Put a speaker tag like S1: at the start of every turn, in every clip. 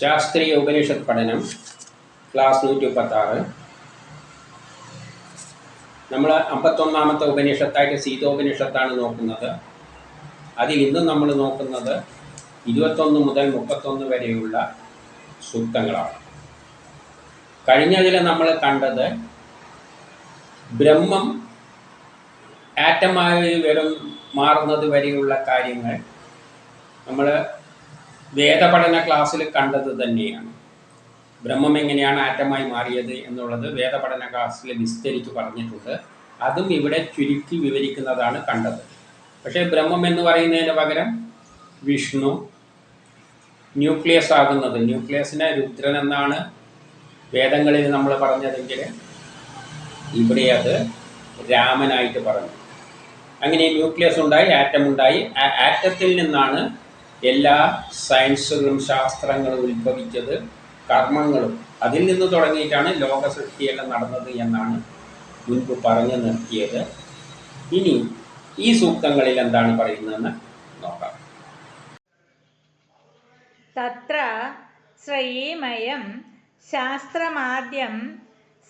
S1: ശാസ്ത്രീയ ഉപനിഷത്ത് പഠനം ക്ലാസ് നൂറ്റി മുപ്പത്താറ് നമ്മൾ അമ്പത്തൊന്നാമത്തെ ഉപനിഷത്തായിട്ട് സീതോപനിഷത്താണ് നോക്കുന്നത്. അതിൽ ഇന്ന് നമ്മൾ നോക്കുന്നത് ഇരുപത്തൊന്ന് മുതൽ മുപ്പത്തൊന്ന് വരെയുള്ള സൂക്തങ്ങളാണ്. കഴിഞ്ഞതിൽ നമ്മൾ കണ്ടത് ബ്രഹ്മം ആറ്റമായി വരും മാറുന്നത് വരെയുള്ള കാര്യങ്ങൾ നമ്മൾ വേദപഠന ക്ലാസ്സിൽ കണ്ടത് തന്നെയാണ്. ബ്രഹ്മം എങ്ങനെയാണ് ആറ്റമായി മാറിയത് എന്നുള്ളത് വേദപഠന ക്ലാസ്സിൽ വിസ്തരിച്ച് പറഞ്ഞിട്ടുണ്ട്. അതും ഇവിടെ ചുരുക്കി വിവരിക്കുന്നതാണ് കണ്ടത്. പക്ഷേ ബ്രഹ്മം എന്ന് പറയുന്നതിന് പകരം വിഷ്ണു ന്യൂക്ലിയസ് ആകുന്നത്. ന്യൂക്ലിയസിനെ രുദ്രൻ എന്നാണ് വേദങ്ങളിൽ നമ്മൾ പറഞ്ഞതെങ്കിൽ ഇവിടെ അത് രാമനായിട്ട് പറഞ്ഞു. അങ്ങനെ ന്യൂക്ലിയസ് ഉണ്ടായി ആറ്റം ഉണ്ടായി. ആ ആറ്റത്തിൽ നിന്നാണ് എല്ലാ സയൻസുകളും ശാസ്ത്രങ്ങളും ഉത്ഭവിച്ചത് കർമ്മങ്ങളും. അതിൽ നിന്ന് തുടങ്ങിയിട്ടാണ് ലോക സൃഷ്ടിയെല്ലാം നടന്നത് എന്നാണ് മുൻപ് പറഞ്ഞു നിർത്തിയത്. ഇനി ഈ സൂക്തങ്ങളിൽ എന്താണ് പറയുന്നതെന്ന് നോക്കാം.
S2: തത്ര ശ്രയീമയം ശാസ്ത്രമാദ്യം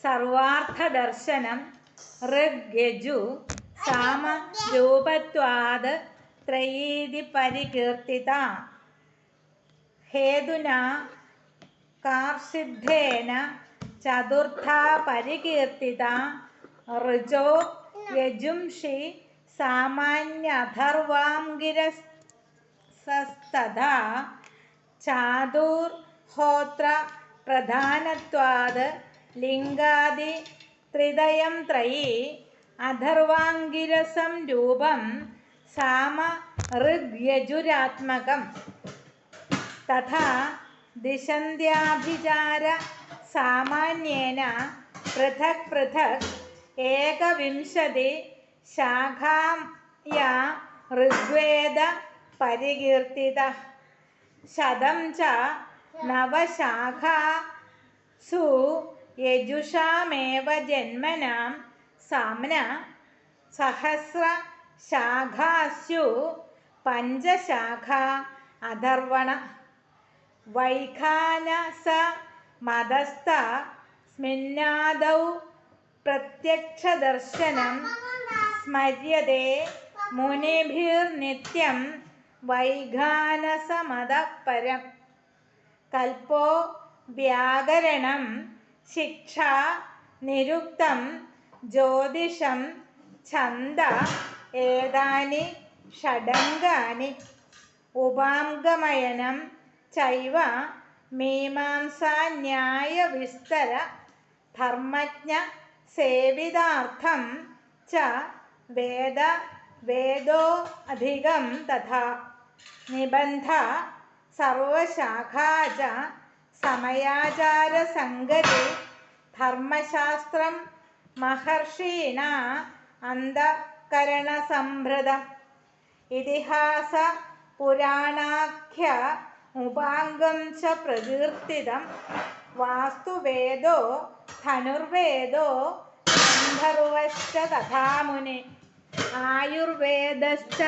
S2: സർവാർത്ഥദർശനം ഋഗ്യജു സാമരൂപത്വാത് ത്രയീതി പരികീർത്തിത. ഹേതുന കാർഷിദ്ധേന ചതുർത്ഥ പരികീർത്തിത. ഋജോ യജുംഷി സാമാന്യഥർവാംഗിരസ്തഥാ ചാതുർഹോത്ര പ്രധാനത്വാത് ലിംഗാദി ത്രിതയം ത്രയീ. അഥർവാംഗിരസം രൂപം സാമ ഋഗ്യജുരാത്മകം തഥാ ദിശന്ത്യാഭിചാര സാമാന്യേന പൃഥക് പൃഥക് ഏകവിംശതി ശാഖായ ഋഗ്വേദ പരികീർത്തിത. ശതം ച നവശാഖാസു യജുഷാമേവ ജന്മനാം സാമ്ന സഹസ്രശാഖാസ്യു പഞ്ചശാഖ അധർവണ വൈഖാനസ മതസ്ഥ സ്മിന്നാദൗ പ്രത്യക്ഷദർശനം സ്മര്യതേ മുനിഭിർനിത്യം വൈഖാനസമതപരം കൽപ്പോ വ്യാകരണം ശിക്ഷ നിരുക്തം ജ്യോതിഷം ഛന്ദ ഏതാനി ഷഡംഗാനി ഉപാംഗമയനം ചൈവ മീമാംസാന്യായവിസ്തര ധർമ്മജ്ഞ സേവിതാർത്ഥം ച വേദ വേദോ അധികം തഥാ നിബന്ധ സർവശാഖാ ച സമയാചാരസംഗതി ധർമ്മശാസ്ത്രം മഹർഷീണ അന്ധകരണസംഭൃതം ഇതിഹാസ പുരാണാഖ്യ ഉപാംഗം ച പ്രകീർത്തിതം. വാസ്തുവേദോ ധനുർവേദോ ഗന്ധർവശ്ച തഥാമുനി. ആയുർവേദശ്ച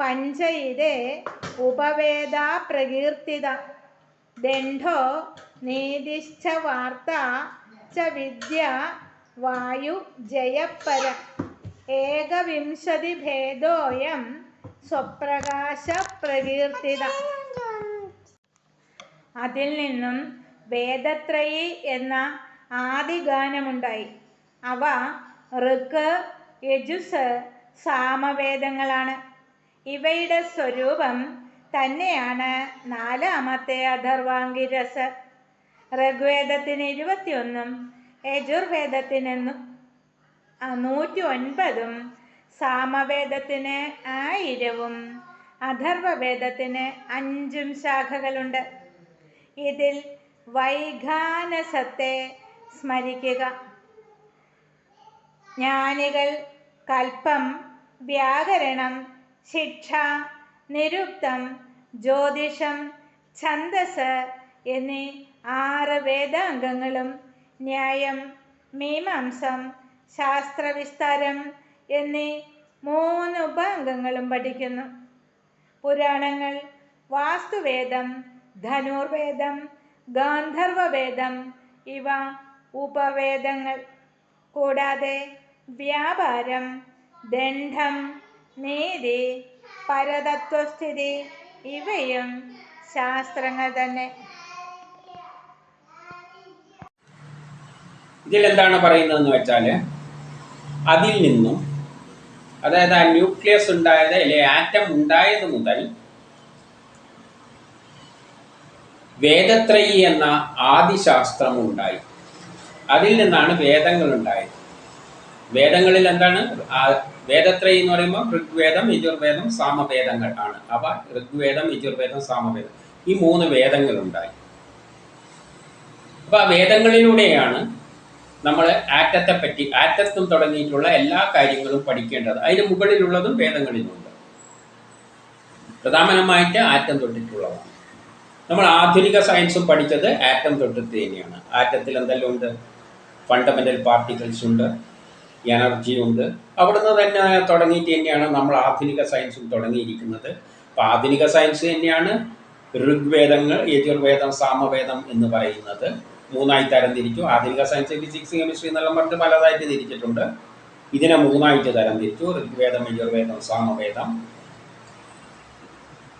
S2: പഞ്ചയിതേ ഉപവേദ പ്രകീർത്തിത. ദണ്ഡോ നീതിശ്ച വാർത്ത ച വിദ്യ വായു ജയപ്പര. ഏകവിംശതി ഭേദോയം സ്വപ്രകാശ പ്രകീർത്തിത അതിൽ നിന്നും വേദത്രയി എന്ന ആദിഗാനമുണ്ടായി. അവ ഋക്ക് യജുസ് സാമവേദങ്ങളാണ്. ഇവയുടെ സ്വരൂപം തന്നെയാണ് നാലാമത്തെ അഥർവാംഗിരസ് ഋഗ്വേദത്തിന് ഇരുപത്തിയൊന്നും യജുർവേദത്തിന് നൂറ്റി ഒൻപതും സാമവേദത്തിന് ആയിരവും അഥർവവേദത്തിന് അഞ്ചും ശാഖകളുണ്ട്. ഇതിൽ വൈഖാനസത്തെ സ്മരിക്കുക. ജ്ഞാനികൾ കൽപ്പം വ്യാകരണം ശിക്ഷ നിരുക്തം ജ്യോതിഷം ഛന്ദസ് എന്നീ ആറ് വേദാംഗങ്ങളും ന്യായം മീമാംസം ശാസ്ത്രവിസ്താരം എന്നീ മൂന്ന് ഉപാംഗങ്ങളും പഠിക്കുന്നു. പുരാണങ്ങൾ വാസ്തുവേദം ധനുർവേദം ഗാന്ധർവവേദം ഇവ ഉപവേദങ്ങൾ. കൂടാതെ വ്യാപാരം ദണ്ഡം നീതി പരതത്വസ്ഥിതി ഇവയും ശാസ്ത്രങ്ങൾ തന്നെ.
S1: ഇതിലെന്താണ് പറയുന്നതെന്ന് വെച്ചാൽ അതിൽ നിന്നും അതായത് ആ ന്യൂക്ലിയസ് ഉണ്ടായത് അല്ലെ ആറ്റം ഉണ്ടായത് മുതൽ വേദത്രയി എന്ന ആദിശാസ്ത്രം ഉണ്ടായി. അതിൽ നിന്നാണ് വേദങ്ങൾ ഉണ്ടായത്. വേദങ്ങളിൽ എന്താണ്? വേദത്രയി എന്ന് പറയുമ്പോൾ ഋഗ്വേദം യജുർവേദം സാമവേദങ്ങൾ ആണ്. അവ ഋഗ്വേദം യജുർവേദം സാമവേദം ഈ മൂന്ന് വേദങ്ങൾ ഉണ്ടായി. അപ്പൊ ആ വേദങ്ങളിലൂടെയാണ് നമ്മൾ ആറ്റത്തെ പറ്റി ആറ്റത്തും തുടങ്ങിയിട്ടുള്ള എല്ലാ കാര്യങ്ങളും പഠിക്കേണ്ടത് അതിന് മുകളിലുള്ളതും വേദങ്ങളിലുണ്ട്. പ്രധാനമായിട്ട് ആറ്റം തൊട്ടിട്ടുള്ളതാണ്. നമ്മൾ ആധുനിക സയൻസും പഠിച്ചത് ആറ്റം തൊട്ടിട്ട് തന്നെയാണ്. ആറ്റത്തിൽ എന്തെല്ലാം ഉണ്ട്? ഫണ്ടമെന്റൽ പാർട്ടിക്കിൾസ് ഉണ്ട്. എനർജി ഉണ്ട്. അവിടുന്ന് തന്നെ തുടങ്ങിയിട്ട് തന്നെയാണ് നമ്മൾ ആധുനിക സയൻസും തുടങ്ങിയിരിക്കുന്നത്. അപ്പം ആധുനിക സയൻസ് തന്നെയാണ് ഋഗ്വേദങ്ങൾ യജുർവേദം സാമവേദം എന്ന് പറയുന്നത്. മൂന്നായി തരംതിരിച്ചു ആധുനിക സയൻസ് ഫിസിക്സ് കെമിസ്ട്രി എന്നെല്ലാം പറഞ്ഞിട്ട് പലതായിട്ട് തിരിച്ചിട്ടുണ്ട്. ഇതിനെ മൂന്നായിട്ട് തരംതിരിച്ചു ഋഗ്വേദം യജുർവേദം സാമവേദം.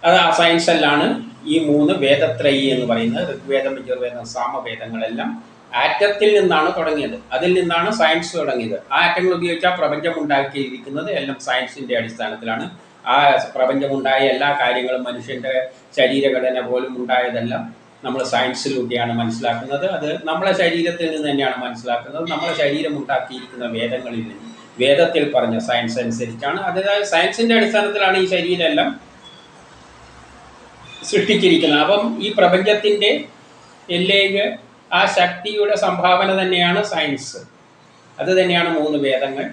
S1: അത് ആ സയൻസെല്ലാണ് ഈ മൂന്ന് വേദത്രയി എന്ന് പറയുന്നത്. ഋഗ്വേദം യജുർവേദം സാമവേദങ്ങളെല്ലാം ആറ്റത്തിൽ നിന്നാണ് തുടങ്ങിയത്. അതിൽ നിന്നാണ് സയൻസ് തുടങ്ങിയത്. ആ ആറ്റങ്ങൾ ഉപയോഗിച്ചാൽ പ്രപഞ്ചം ഉണ്ടാക്കിയിരിക്കുന്നത് എല്ലാം സയൻസിന്റെ അടിസ്ഥാനത്തിലാണ്. ആ പ്രപഞ്ചമുണ്ടായ എല്ലാ കാര്യങ്ങളും മനുഷ്യന്റെ ശരീരഘടന പോലും ഉണ്ടായതെല്ലാം നമ്മൾ സയൻസിലൂടെയാണ് മനസ്സിലാക്കുന്നത്. അത് നമ്മളെ ശരീരത്തിൽ നിന്ന് തന്നെയാണ് മനസ്സിലാക്കുന്നത്. നമ്മളെ ശരീരം ഉണ്ടാക്കിയിരിക്കുന്ന വേദങ്ങളിൽ നിന്ന്. വേദത്തിൽ പറഞ്ഞ സയൻസ് അനുസരിച്ചാണ്. അതായത് സയൻസിന്റെ അടിസ്ഥാനത്തിലാണ് ഈ ശരീരമെല്ലാം സൃഷ്ടിച്ചിരിക്കുന്നത്. അപ്പം ഈ പ്രപഞ്ചത്തിന്റെ എല്ലേക്ക് ആ ശക്തിയുടെ സംഭാവന തന്നെയാണ് സയൻസ് അത് തന്നെയാണ് മൂന്ന് വേദങ്ങൾ.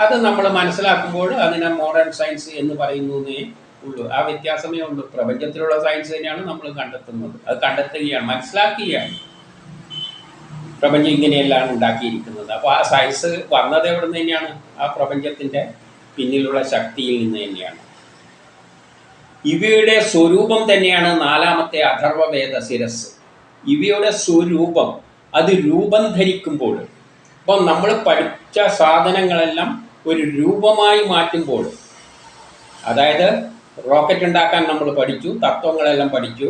S1: അത് നമ്മൾ മനസ്സിലാക്കുമ്പോൾ അതിനെ മോഡേൺ സയൻസ് എന്ന് പറയുന്നതേ ഉള്ളൂ. ആ വ്യത്യാസമേ ഉള്ളൂ. പ്രപഞ്ചത്തിലുള്ള സയൻസ് തന്നെയാണ് നമ്മൾ കണ്ടെത്തുന്നത്. അത് കണ്ടെത്തുകയാണ് മനസ്സിലാക്കുകയാണ്. പ്രപഞ്ചം ഇങ്ങനെയെല്ലാം ഉണ്ടാക്കിയിരിക്കുന്നത്. അപ്പോൾ ആ സയൻസ് വന്നത് എവിടെ നിന്ന് തന്നെയാണ്? ആ പ്രപഞ്ചത്തിന്റെ പിന്നിലുള്ള ശക്തിയിൽ നിന്ന് തന്നെയാണ്. ഇവയുടെ സ്വരൂപം തന്നെയാണ് നാലാമത്തെ അഥർവവേദ ശിരസ്. ഇവയുടെ സ്വരൂപം അത് രൂപം ധരിക്കുമ്പോൾ അപ്പം നമ്മൾ പഠിച്ച സാധനങ്ങളെല്ലാം ഒരു രൂപമായി മാറ്റുമ്പോൾ അതായത് റോക്കറ്റ് ഉണ്ടാക്കാൻ നമ്മൾ പഠിച്ചു തത്വങ്ങളെല്ലാം പഠിച്ചു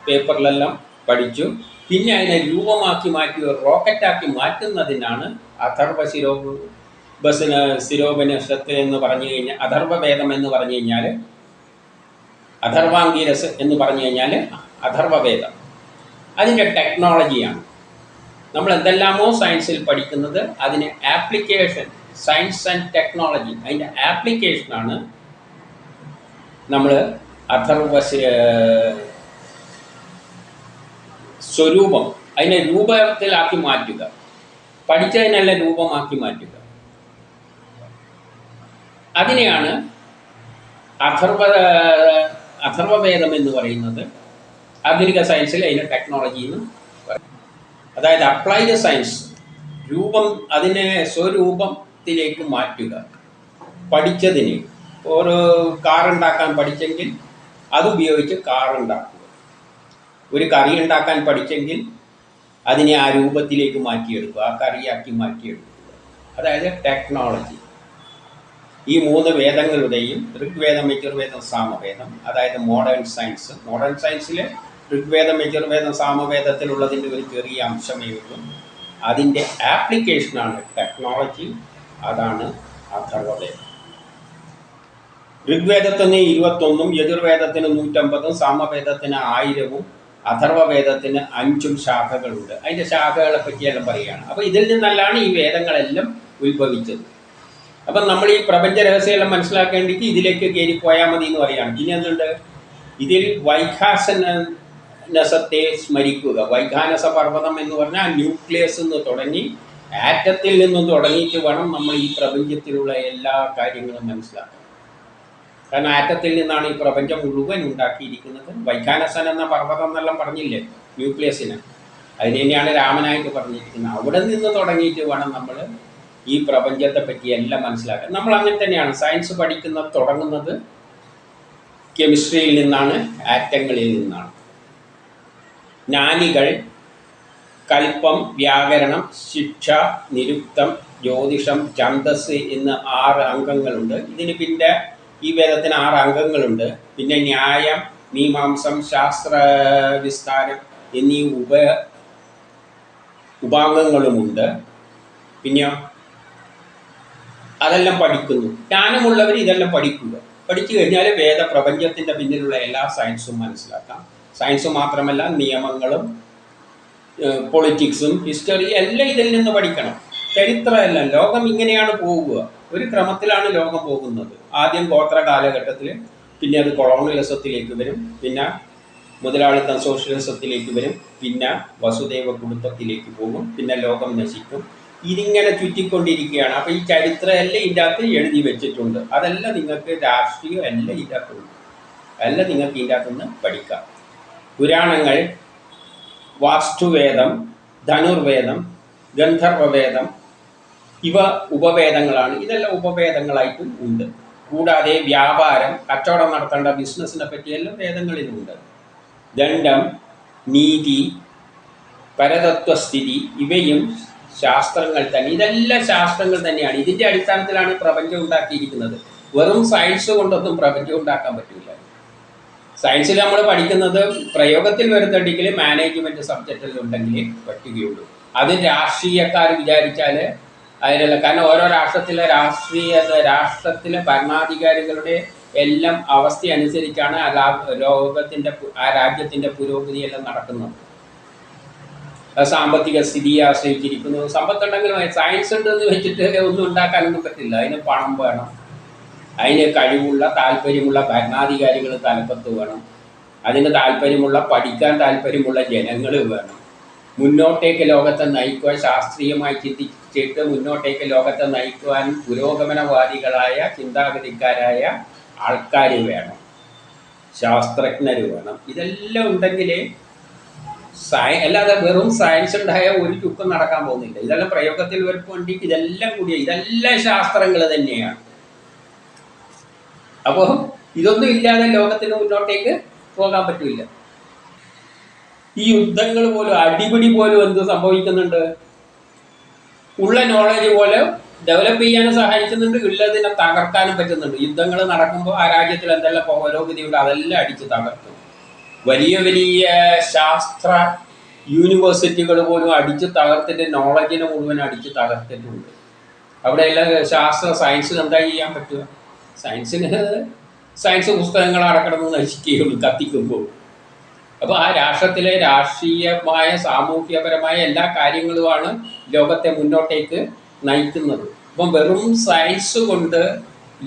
S1: പേപ്പറിലെല്ലാം പഠിച്ചു. പിന്നെ അതിനെ രൂപമാക്കി മാറ്റി റോക്കറ്റാക്കി മാറ്റുന്നതിനാണ് അഥർവ ശിരോ ബസിന് ശിരോപനിഷത്ത് എന്ന് പറഞ്ഞു കഴിഞ്ഞാൽ അഥർവവേദം എന്ന് പറഞ്ഞു കഴിഞ്ഞാൽ അഥർവാംഗീരസ് എന്ന് പറഞ്ഞു കഴിഞ്ഞാൽ അഥർവവേദം അതിന്റെ ടെക്നോളജിയാണ് നമ്മൾ എന്തെല്ലാമോ സയൻസിൽ പഠിക്കുന്നത് അതിന് ആപ്ലിക്കേഷൻ സയൻസ് ആൻഡ് ടെക്നോളജി അതിന്റെ ആപ്ലിക്കേഷനാണ് നമ്മൾ അഥർവ സ്വരൂപം അതിനെ രൂപത്തിലാക്കി മാറ്റുക. പഠിച്ചതിനല്ല രൂപമാക്കി മാറ്റുക. അതിനെയാണ് അഥർവ അഥർവവേദം എന്ന് പറയുന്നത്. ആധുനിക സയൻസിൽ അതിന് ടെക്നോളജി എന്ന് അതായത് അപ്ലൈഡ് സയൻസ് രൂപം അതിനെ സ്വരൂപത്തിലേക്ക് മാറ്റുക. പഠിച്ചതിന്. ഒരു കാർ ഉണ്ടാക്കാൻ പഠിച്ചെങ്കിൽ അത് ഉപയോഗിച്ച് കാർ ഉണ്ടാക്കുക. ഒരു കറി ഉണ്ടാക്കാൻ പഠിച്ചെങ്കിൽ അതിനെ ആ രൂപത്തിലേക്ക് മാറ്റിയെടുക്കുക ആ കറിയാക്കി മാറ്റിയെടുക്കുക. അതായത് ടെക്നോളജി ഈ മൂന്ന് വേദങ്ങളുടെയും ഋഗ്വേദം യജുർവേദം സാമവേദം അതായത് മോഡേൺ സയൻസ് മോഡേൺ സയൻസിൽ ഋഗ്വേദം യജുർവേദം സാമവേദത്തിലുള്ളതിന്റെ ഒരു ചെറിയ അംശമേ ഉള്ളൂ. അതിന്റെ ആപ്ലിക്കേഷനാണ് ടെക്നോളജി അതാണ് അഥർവവേദം ഋഗ്വേദത്തിന് ഇരുപത്തൊന്നും യജുർവേദത്തിന് നൂറ്റമ്പതും സാമവേദത്തിന് ആയിരവും അഥർവവേദത്തിന് അഞ്ചും ശാഖകളുണ്ട്. അതിന്റെ ശാഖകളെ പറ്റിയെല്ലാം പറയുകയാണ്. അപ്പോൾ ഇതിൽ നിന്നല്ലാണ് ഈ വേദങ്ങളെല്ലാം ഉത്ഭവിച്ചത്. അപ്പം നമ്മൾ ഈ പ്രപഞ്ച രഹസ്യമെല്ലാം മനസ്സിലാക്കേണ്ടിക്ക് ഇതിലേക്ക് കയറി പോയാൽ മതി എന്ന് പറയുകയാണ്. ഇനി എന്തുണ്ട്? ഇതിൽ വൈഖാസനസത്തെ സ്മരിക്കുക. വൈഖാനസ പർവതം എന്ന് പറഞ്ഞാൽ ന്യൂക്ലിയസ് എന്ന് തുടങ്ങി ആറ്റത്തിൽ നിന്നും തുടങ്ങിയിട്ട് വേണം നമ്മൾ ഈ പ്രപഞ്ചത്തിലുള്ള എല്ലാ കാര്യങ്ങളും മനസ്സിലാക്കാൻ. കാരണം ആറ്റത്തിൽ നിന്നാണ് ഈ പ്രപഞ്ചം മുഴുവൻ ഉണ്ടാക്കിയിരിക്കുന്നത്. വൈഖാനസൻ എന്ന പർവതം എന്നെല്ലാം പറഞ്ഞില്ലേ? ന്യൂക്ലിയസിന്. അതിന് തന്നെയാണ് രാമനായിട്ട് പറഞ്ഞിരിക്കുന്നത്. അവിടെ നിന്ന് തുടങ്ങിയിട്ട് വേണം നമ്മൾ ഈ പ്രപഞ്ചത്തെ പറ്റി എല്ലാം മനസ്സിലാക്കാൻ. നമ്മൾ അങ്ങനെ തന്നെയാണ്. സയൻസ് പഠിക്കുന്ന തുടങ്ങുന്നത് കെമിസ്ട്രിയിൽ നിന്നാണ് ആറ്റങ്ങളിൽ നിന്നാണ്. ജ്ഞാനികൾ കൽപ്പം വ്യാകരണം ശിക്ഷ നിരുക്തം ജ്യോതിഷം ഛന്ദസ് എന്ന് ആറ് അംഗങ്ങളുണ്ട്. ഇതിന് പിന്നെ ഈ വേദത്തിന് ആറ് അംഗങ്ങളുണ്ട്. പിന്നെ ന്യായം മീമാംസം ശാസ്ത്ര വിസ്താരം എന്നീ ഉപ ഉപാംഗങ്ങളുമുണ്ട്. പിന്നെ അതെല്ലാം പഠിക്കുന്നു. ജ്ഞാനമുള്ളവർ ഇതെല്ലാം പഠിക്കുക. പഠിച്ചു കഴിഞ്ഞാൽ വേദപ്രപഞ്ചത്തിന്റെ പിന്നിലുള്ള എല്ലാ സയൻസും മനസ്സിലാക്കാം. സയൻസ് മാത്രമല്ല നിയമങ്ങളും പൊളിറ്റിക്സും ഹിസ്റ്ററി എല്ലാം ഇതിൽ നിന്ന് പഠിക്കണം. ചരിത്രമെല്ലാം ലോകം ഇങ്ങനെയാണ് പോകുക. ഒരു ക്രമത്തിലാണ് ലോകം പോകുന്നത്. ആദ്യം ഗോത്ര കാലഘട്ടത്തിൽ പിന്നെ അത് കൊളോണിയലിസത്തിലേക്ക് വരും പിന്നെ മുതലാളിത്തം സോഷ്യലിസത്തിലേക്ക് വരും പിന്നെ വസുദേവ കുടുംബത്തിലേക്ക് പോകും പിന്നെ ലോകം നശിക്കും. ഇതിങ്ങനെ ചുറ്റിക്കൊണ്ടിരിക്കുകയാണ്. അപ്പോൾ ഈ ചരിത്രം എല്ലാം ഇതിന്റെ അകത്ത് എഴുതി വെച്ചിട്ടുണ്ട്. അതെല്ലാം നിങ്ങൾക്ക് രാഷ്ട്രീയം എല്ലാം ഇതിന്റെ അകത്തുണ്ട് എല്ലാം നിങ്ങൾക്ക് ഇതിന്റെ അകത്തുനിന്ന് പഠിക്കാം. പുരാണങ്ങൾ വാസ്തുവേദം ധനുർവേദം ഗന്ധർവവേദം ഇവ ഉപവേദങ്ങളാണ്. ഇതെല്ലാം ഉപവേദങ്ങളായിട്ടും ഉണ്ട്. കൂടാതെ വ്യാപാരം കച്ചവടം നടത്തേണ്ട ബിസിനസ്സിനെ പറ്റിയെല്ലാം വേദങ്ങളിലുണ്ട്. ദണ്ഡം നീതി പരതത്വസ്ഥിതി ഇവയും ശാസ്ത്രങ്ങൾ തന്നെ. ഇതെല്ലാം ശാസ്ത്രങ്ങൾ തന്നെയാണ്. ഇതിന്റെ അടിസ്ഥാനത്തിലാണ് പ്രപഞ്ചം ഉണ്ടാക്കിയിരിക്കുന്നത്. വെറും സയൻസ് കൊണ്ടൊന്നും പ്രപഞ്ചം ഉണ്ടാക്കാൻ പറ്റില്ല സയൻസിൽ നമ്മൾ പഠിക്കുന്നത് പ്രയോഗത്തിൽ വരുന്നുണ്ടെങ്കിൽ മാനേജ്മെന്റ് സബ്ജക്റ്റിൽ ഉണ്ടെങ്കിൽ പറ്റുകയുള്ളൂ. അത് രാഷ്ട്രീയക്കാർ വിചാരിച്ചാൽ അതിനുള്ള കാരണം ഓരോ രാഷ്ട്രത്തിലെ രാഷ്ട്രീയ രാഷ്ട്രത്തിലെ ഭരണാധികാരികളുടെ എല്ലാം അവസ്ഥ അനുസരിച്ചാണ് ആ ലോകത്തിന്റെ ആ രാജ്യത്തിന്റെ പുരോഗതിയെല്ലാം നടക്കുന്നത്. അത് സാമ്പത്തിക സ്ഥിതിയെ ആശ്രയിച്ചിരിക്കുന്നു. സമ്പത്തുണ്ടെങ്കിലും സയൻസ് ഉണ്ടെന്ന് വെച്ചിട്ട് ഒന്നും ഉണ്ടാക്കാനൊന്നും പറ്റില്ല. അതിന് പണം വേണം. അതിന് കഴിവുള്ള താല്പര്യമുള്ള ഭരണാധികാരികൾ തലപ്പത്ത് വേണം. അതിന് താല്പര്യമുള്ള പഠിക്കാൻ താല്പര്യമുള്ള ജനങ്ങൾ വേണം. മുന്നോട്ടേക്ക് ലോകത്തെ നയിക്കുവാൻ ശാസ്ത്രീയമായി ചിന്തിച്ചിട്ട് മുന്നോട്ടേക്ക് ലോകത്തെ നയിക്കുവാൻ പുരോഗമനവാദികളായ ചിന്താഗതിക്കാരായ ആൾക്കാർ വേണം. ശാസ്ത്രജ്ഞർ വേണം. ഇതെല്ലാം ഉണ്ടെങ്കിൽ സയ അല്ലാതെ വെറും സയൻസ് ഉണ്ടായ ഒരു ചുക്കും നടക്കാൻ പോകുന്നില്ല. ഇതെല്ലാം പ്രയോഗത്തിൽ വരുമ്പോൾ വേണ്ടി ഇതെല്ലാം കൂടിയ ഇതെല്ലാം ശാസ്ത്രങ്ങൾ തന്നെയാണ്. അപ്പോൾ ഇതൊന്നും ഇല്ലാതെ ലോകത്തിന് മുന്നോട്ടേക്ക് പോകാൻ പറ്റില്ല. ഈ യുദ്ധങ്ങൾ പോലും അടിപിടി പോലും എന്ത് സംഭവിക്കുന്നുണ്ട്? ഉള്ള നോളജ് പോലെ ഡെവലപ്പ് ചെയ്യാനും സഹായിക്കുന്നുണ്ട് ഉള്ളതിനെ തകർക്കാനും പറ്റുന്നുണ്ട്. യുദ്ധങ്ങൾ നടക്കുമ്പോൾ ആ രാജ്യത്തിൽ എന്തെല്ലാം പുരോഗതിയുണ്ട് അതെല്ലാം അടിച്ച് തകർക്കും. വലിയ വലിയ ശാസ്ത്ര യൂണിവേഴ്സിറ്റികൾ പോലും അടിച്ച് തകർത്തിട്ട് നോളജിനെ മുഴുവൻ അടിച്ച് തകർത്തിട്ടുണ്ട്. അവിടെയെല്ലാം ശാസ്ത്ര സയൻസിന് എന്താ ചെയ്യാൻ പറ്റുക? സയൻസിന് സയൻസ് പുസ്തകങ്ങൾ അടക്കണമെന്ന് നശിക്കുകയുള്ളൂ കത്തിക്കുമ്പോൾ. അപ്പോൾ ആ രാഷ്ട്രത്തിലെ രാഷ്ട്രീയമായ സാമൂഹ്യപരമായ എല്ലാ കാര്യങ്ങളുമാണ് ലോകത്തെ മുന്നോട്ടേക്ക് നയിക്കുന്നത്. അപ്പം വെറും സയൻസ് കൊണ്ട്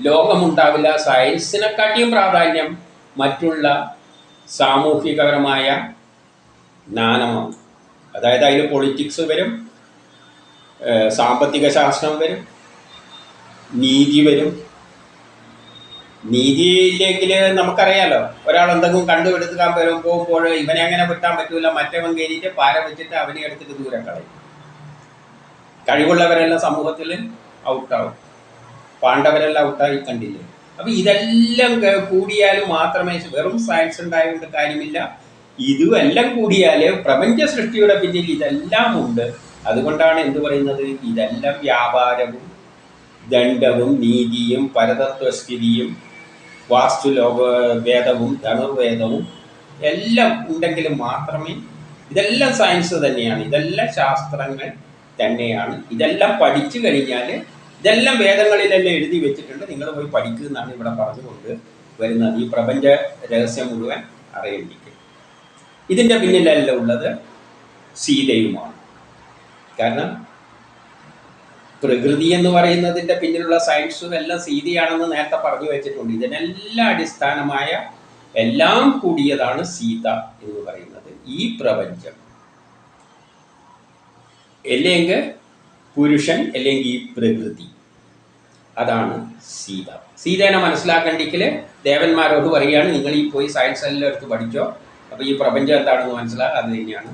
S1: ലോകമുണ്ടാവില്ല. സയൻസിനെക്കാട്ടിയും പ്രാധാന്യം മറ്റുള്ള സാമൂഹികപരമായ ജ്ഞാനമാണ്. അതായത് അതിൽ പൊളിറ്റിക്സ് വരും സാമ്പത്തിക ശാസ്ത്രം വരും നീതി വരും നീതിയില്ലെങ്കിൽ നമുക്കറിയാലോ. ഒരാൾ എന്തെങ്കിലും കണ്ടുപിടുത്താൻ വരും പോകുമ്പോൾ ഇവനെ അങ്ങനെ വിട്ടാൻ പറ്റൂല മറ്റവൻ കയറിയിട്ട് പാര വെച്ചിട്ട് അവനെ എടുത്തിട്ട് ദൂരം കളയും. കഴിവുള്ളവരെല്ലാം സമൂഹത്തിൽ ഔട്ടാവും. പാണ്ഡവരെല്ലാം ഔട്ടായി കണ്ടില്ലേ? അപ്പൊ ഇതെല്ലാം കൂടിയാലും മാത്രമേ വെറും സയൻസ് ഉണ്ടായതുകൊണ്ട് കാര്യമില്ല. ഇതുമെല്ലാം കൂടിയാൽ പ്രപഞ്ച സൃഷ്ടിയുടെ പിന്നിൽ ഇതെല്ലാം ഉണ്ട്. അതുകൊണ്ടാണ് എന്ത് പറയുന്നത്? ഇതെല്ലാം വ്യാപാരവും ദണ്ഡവും നീതിയും പരതത്വസ്ഥിതിയും വാസ്തുലോക വേദവും ധനുർവേദവും എല്ലാം ഉണ്ടെങ്കിൽ മാത്രമേ ഇതെല്ലാം സയൻസ് തന്നെയാണ്. ഇതെല്ലാം ശാസ്ത്രങ്ങൾ തന്നെയാണ്. ഇതെല്ലാം പഠിച്ചു കഴിഞ്ഞാൽ ഇതെല്ലാം വേദങ്ങളിലെല്ലാം എഴുതി വെച്ചിട്ടുണ്ട്. നിങ്ങൾ പോയി പഠിക്കുക എന്നാണ് ഇവിടെ പറഞ്ഞുകൊണ്ട് വരുന്നത്. ഈ പ്രപഞ്ച രഹസ്യം മുഴുവൻ അറിയേണ്ടിക്കും ഇതിന്റെ പിന്നിലല്ല ഉള്ളത് സീതയുമാണ്. കാരണം പ്രകൃതി എന്ന് പറയുന്നതിന്റെ പിന്നിലുള്ള സയൻസും എല്ലാം സീതയാണെന്ന് നേരത്തെ പറഞ്ഞു വെച്ചിട്ടുണ്ട്. ഇതിനെല്ലാം അടിസ്ഥാനമായ എല്ലാം കൂടിയതാണ് സീത എന്ന് പറയുന്നത്. ഈ പ്രപഞ്ചം. അല്ലെങ്കിൽ പുരുഷൻ അല്ലെങ്കിൽ ഈ പ്രകൃതി. അതാണ് സീത. സീതേനെ മനസ്സിലാക്കണ്ടെങ്കിൽ ദേവന്മാരോട് പറയുകയാണ് നിങ്ങൾ ഈ പോയി സയൻസ് എല്ലാം എടുത്ത് പഠിച്ചോ. അപ്പോൾ ഈ പ്രപഞ്ചം എന്താണെന്ന് മനസ്സിലാക്കുക അത് തന്നെയാണ്